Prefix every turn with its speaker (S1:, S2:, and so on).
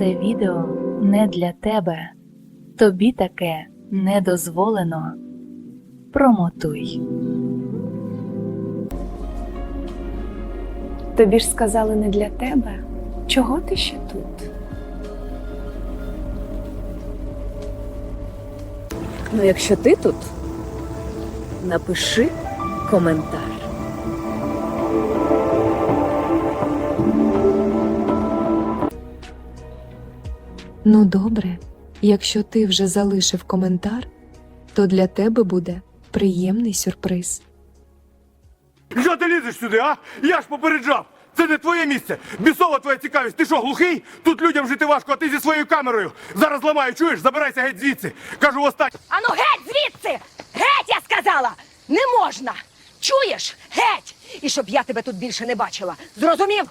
S1: Це відео не для тебе. Тобі таке не дозволено. Промотуй.
S2: Тобі ж сказали не для тебе. Чого ти ще тут? Ну, якщо ти тут, напиши коментар.
S3: Ну добре, якщо ти вже залишив коментар, то для тебе буде приємний сюрприз.
S4: Що ти лізеш сюди, а? Я ж попереджав! Це не твоє місце! Бісова твоя цікавість! Ти що, глухий? Тут людям жити важко, а ти зі своєю камерою! Зараз ламаю, чуєш? Забирайся геть звідси! Кажу останнє!
S5: Ану геть звідси! Геть, я сказала! Не можна! Чуєш? Геть! І щоб я тебе тут більше не бачила. Зрозумів?